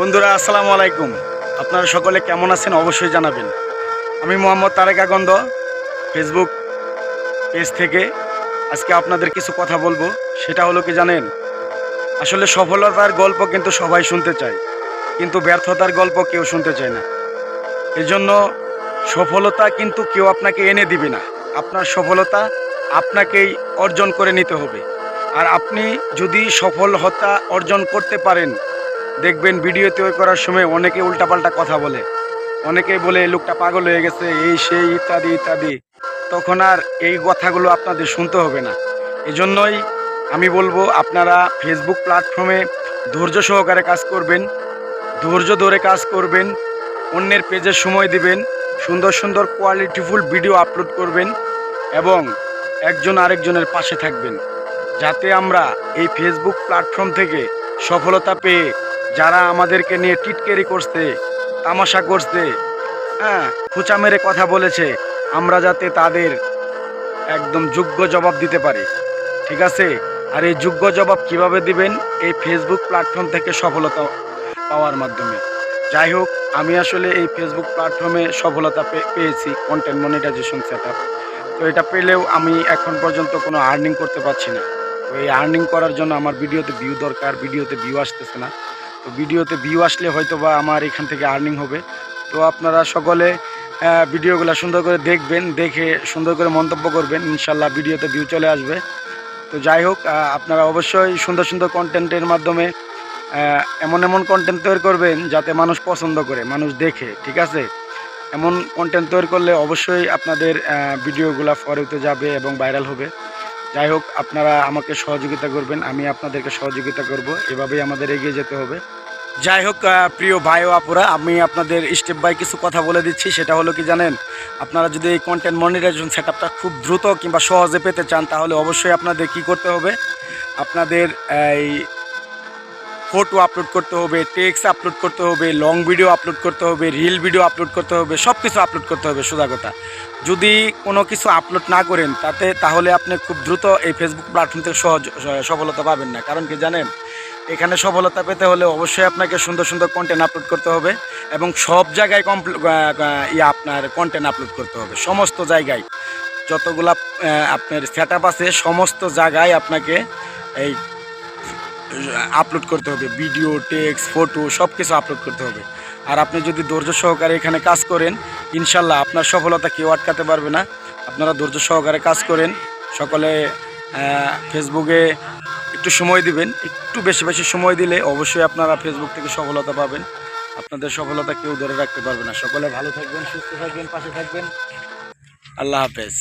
বন্ধুরা, আসসালামু আলাইকুম। আপনারা সকলে কেমন আছেন অবশ্যই জানাবেন। আমি মোহাম্মদ তারেক আগন্দ ফেসবুক পেজ থেকে। আজকে আপনাদের কিছু কথা বলব, সেটা হলো কি জানেন? আসলে সফলতার গল্প কিন্তু সবাই শুনতে চায়, কিন্তু ব্যর্থতার গল্প কেউ শুনতে চায় না। এজন্য সফলতা কিন্তু কেউ আপনাকে এনে দিবে না। আপনার সফলতা আপনাকেই অর্জন করে নিতে হবে। আর আপনি যদি সফলতা অর্জন করতে পারেন দেখবেন ভিডিও তৈরি করার সময় অনেকে উল্টাপাল্টা কথা বলে। অনেকে বলে লোকটা পাগল হয়ে গেছে, এই, সেই, ইত্যাদি ইত্যাদি। তখন আর এই কথাগুলো আপনাদের শুনতে হবে না। এজন্যই আমি বলব, আপনারা ফেসবুক প্ল্যাটফর্মে ধৈর্য সহকারে কাজ করবেন, ধৈর্য ধরে কাজ করবেন, অন্যের পেজে সময় দিবেন, সুন্দর সুন্দর কোয়ালিটিফুল ভিডিও আপলোড করবেন এবং একজন আরেকজনের পাশে থাকবেন। যাতে আমরা এই ফেসবুক প্ল্যাটফর্ম থেকে সফলতা পেয়ে যারা আমাদেরকে নিয়ে টিটকেরি করছে, তামাশা করছে হ্যাঁ খুচা মেরে কথা বলেছে, আমরা যাতে তাদের একদম যোগ্য জবাব দিতে পারি। ঠিক আছে? আর এই যোগ্য জবাব কীভাবে দিবেন? এই ফেসবুক প্ল্যাটফর্ম থেকে সফলতা পাওয়ার মাধ্যমে। যাই হোক, আমি আসলে এই ফেসবুক প্ল্যাটফর্মে সফলতা পেয়েছি কন্টেন্ট মনিটাইজেশন সেট তো এটা পেলেও আমি এখন পর্যন্ত কোনো আর্নিং করতে পারছি না। তো এই আর্নিং করার জন্য আমার ভিডিওতে ভিউ দরকার, ভিডিওতে ভিউ আসতেছে না। তো ভিডিওতে ভিউ আসলে হয়তো বা আমার এখান থেকে আর্নিং হবে। তো আপনারা সকলে ভিডিওগুলো সুন্দর করে দেখবেন, দেখে সুন্দর করে মন্তব্য করবেন। ইনশাল্লাহ ভিডিওতে ভিউ চলে আসবে। তো যাই হোক আপনারা অবশ্যই সুন্দর সুন্দর কন্টেন্টের মাধ্যমে এমন এমন কন্টেন্ট তৈরি করবেন যাতে মানুষ পছন্দ করে, মানুষ দেখে, ঠিক আছে? এমন কন্টেন্ট তৈরি করলে অবশ্যই আপনাদের ভিডিওগুলো ফরেতে যাবে এবং ভাইরাল হবে। যাই হোক, আপনারা আমাকে সহযোগিতা করবেন, আমি আপনাদেরকে সহযোগিতা করব, এভাবেই আমাদের এগিয়ে যেতে হবে। যাই হোক প্রিয় ভাই ও আপুরা, আমি আপনাদের স্টেপ বাই কিছু কথা বলে দিচ্ছি, সেটা হলো কি জানেন, আপনারা যদি এই কন্টেন্ট মনিটাইজেশন সেট আপটা খুব দ্রুত কিংবা সহজে পেতে চান, তাহলে অবশ্যই আপনাদের কি করতে হবে? আপনাদের এই ফটো আপলোড করতে হবে টেক্সট আপলোড করতে হবে লং ভিডিও আপলোড করতে হবে রিল ভিডিও আপলোড করতে হবে সব কিছু আপলোড করতে হবে সোজা কথা যদি কোনো কিছু আপলোড না করেন, তাতে তাহলে আপনি খুব দ্রুত এই ফেসবুক প্ল্যাটফর্ম থেকে সহজ সফলতা পাবেন না। কারণ কি জানেন? এখানে সফলতা পেতে হলে অবশ্যই আপনাকে সুন্দর সুন্দর কন্টেন্ট আপলোড করতে হবে এবং সব জায়গায় ইয়ে আপনার কন্টেন্ট আপলোড করতে হবে। সমস্ত জায়গায়। যতগুলা আপনার সেট আছে, সমস্ত জায়গায় আপনাকে এই আপলোড করতে হবে ভিডিও টেক্সট ফটো সব কিছু আপলোড করতে হবে। আর আপনি যদি ধৈর্য সহকারে এখানে কাজ করেন, ইনশাল্লাহ আপনার সফলতা কেউ আটকাতে পারবে না। আপনারা ধৈর্য সহকারে কাজ করেন, সকলে ফেসবুকে একটু সময় দিবেন। একটু বেশি বেশি সময় দিলে অবশ্যই আপনারা ফেসবুক থেকে সফলতা পাবেন। আপনাদের সফলতা কেউ ধরে রাখতে পারবে না। সকলে ভালো থাকবেন, সুস্থ থাকবেন, পাশে থাকবেন। আল্লাহ হাফেজ।